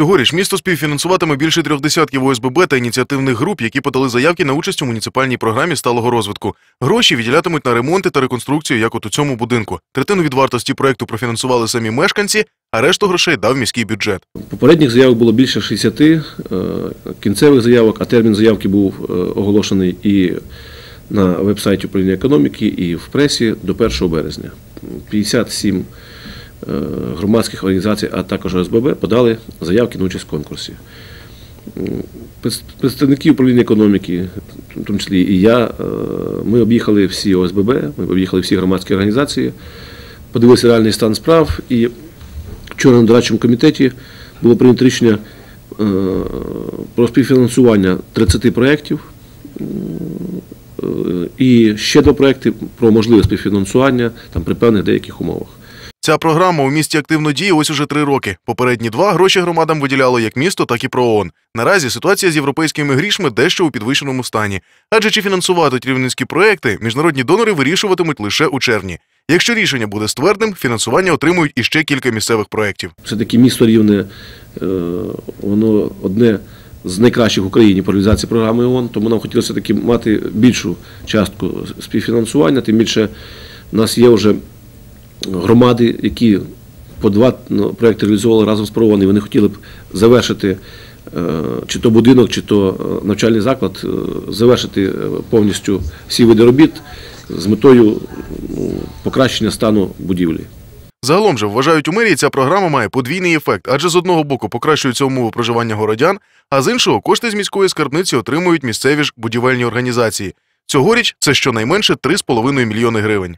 Цьогоріч місто співфінансуватиме більше трьох десятків ОСББ та ініціативних груп, які подали заявки на участь у муніципальній програмі сталого розвитку. Гроші відділятимуть на ремонти та реконструкцію, як от у цьому будинку. Третину від вартості проекту профінансували самі мешканці, а решту грошей дав міський бюджет. Попередніх заявок було більше 60 е, кінцевих заявок, а термін заявки був е, оголошений і на веб-сайті управління економіки, і в пресі до 1 березня. 57 е, громадських організацій, а також ОСББ подали заявки на участь в конкурсі. Представники управління економіки, в тому числі і я, е, ми об'їхали всі ОСББ, ми об'їхали всі громадські організації, подивилися реальний стан справ і Вчора на дорадчому комітеті було прийнято рішення е, про співфінансування 30 проєктів е, і ще два проєкти про можливе співфінансування там, при певних деяких умовах. Ця програма у місті активно діє ось уже три роки. Попередні два гроші громадам виділяло як місто, так і ПРООН. Наразі ситуація з європейськими грішми дещо у підвищеному стані. Адже чи фінансуватимуть рівненські проекти, міжнародні донори вирішуватимуть лише у червні. Якщо рішення буде ствердним, фінансування отримують іще кілька місцевих проєктів. Все-таки місто рівне, е, воно одне з найкращих в Україні по реалізації програми ООН, тому нам хотілося таки мати більшу частку співфінансування, тим більше в нас є вже громади, які по два ну, проекти реалізували разом з ПРООН, вони хотіли б завершити е, чи то будинок, чи то е, навчальний заклад, е, завершити повністю всі види робіт з метою ну, покращення стану будівлі. Загалом же вважають у мерії, ця програма має подвійний ефект, адже з одного боку покращуються умови проживання городян, а з іншого кошти з міської скарбниці отримують місцеві ж будівельні організації. Цьогоріч це щонайменше 3,5 мільйони гривень.